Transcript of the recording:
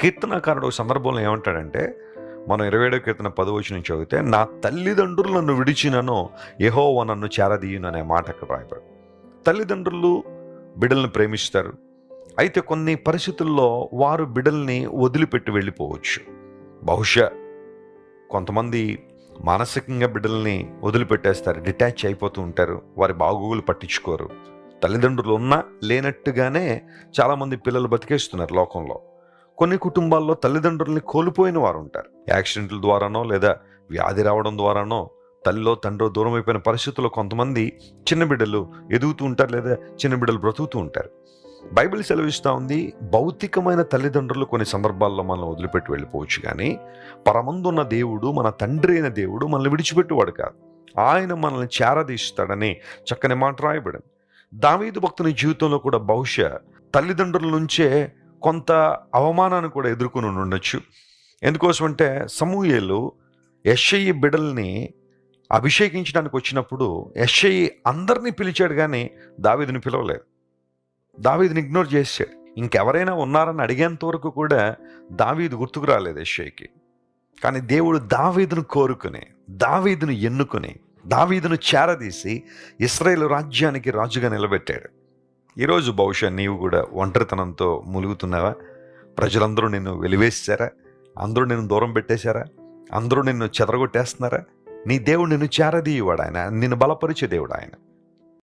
కీర్తనకారుడు సందర్భంలో ఏమంటాడంటే మనం ఇరవై ఏడో కీర్తన పదవచ్చు నుంచి చదివితే నా తల్లిదండ్రులు నన్ను విడిచినను యహోవ నన్ను చేరదీయును అనే మాట అక్కడ రాయబడు. తల్లిదండ్రులు బిడ్డలను ప్రేమిస్తారు. అయితే కొన్ని పరిస్థితుల్లో వారు బిడ్డల్ని వదిలిపెట్టి వెళ్ళిపోవచ్చు. బహుశా కొంతమంది మానసికంగా బిడ్డల్ని వదిలిపెట్టేస్తారు డిటాచ్ అయిపోతూ ఉంటారు వారి బాగోగులు పట్టించుకోరు. తల్లిదండ్రులు ఉన్నా లేనట్టుగానే చాలామంది పిల్లలు బతికేస్తున్నారు లోకంలో. కొన్ని కుటుంబాల్లో తల్లిదండ్రుల్ని కోల్పోయిన వారు ఉంటారు యాక్సిడెంట్ల ద్వారానో లేదా వ్యాధి రావడం ద్వారానో తల్లిలో తండ్రో దూరం అయిపోయిన పరిస్థితుల్లో కొంతమంది చిన్న బిడ్డలు ఎదుగుతూ ఉంటారు లేదా చిన్న బిడ్డలు బ్రతుకుతూ ఉంటారు. బైబిల్ సెలవిస్తూ ఉంది భౌతికమైన తల్లిదండ్రులు కొన్ని సందర్భాల్లో మనల్ని వదిలిపెట్టి వెళ్ళిపోవచ్చు కానీ పరమందున్న దేవుడు మన తండ్రి అయిన దేవుడు మనల్ని విడిచిపెట్టువాడు కాదు. ఆయన మనల్ని చేరదీస్తాడని చక్కని మాట రాయబడింది. దావీదు భక్తుని జీవితంలో కూడా బహుశా తల్లిదండ్రుల నుంచే కొంత అవమానాన్ని కూడా ఎదుర్కొని ఉండొచ్చు. ఎందుకోసమంటే సమూహేలు ఎస్ఐ బిడల్ని అభిషేకించడానికి వచ్చినప్పుడు ఎస్ఐ అందరినీ పిలిచాడు కానీ దావీదుని పిలవలేదు. దావీదుని ఇగ్నోర్ చేశాడు. ఇంకెవరైనా ఉన్నారని అడిగేంత వరకు కూడా దావీదు గుర్తుకు రాలేదు ఎస్ఐకి కానీ దేవుడు దావీదును కోరుకుని దావీదును ఎన్నుకుని దావీదును చేరదీసి ఇస్రాయేల్ రాజ్యానికి రాజుగా నిలబెట్టాడు. ఈరోజు బహుశా నీవు కూడా ఒంటరితనంతో ములుగుతున్నావా? ప్రజలందరూ నిన్ను వెలివేశారా? అందరూ నిన్ను దూరం పెట్టేశారా? అందరూ నిన్ను చెదరగొట్టేస్తున్నారా? నీ దేవుడు నిన్ను చేరదీయవాడు ఆయన. నిన్ను బలపరిచే దేవుడు ఆయన.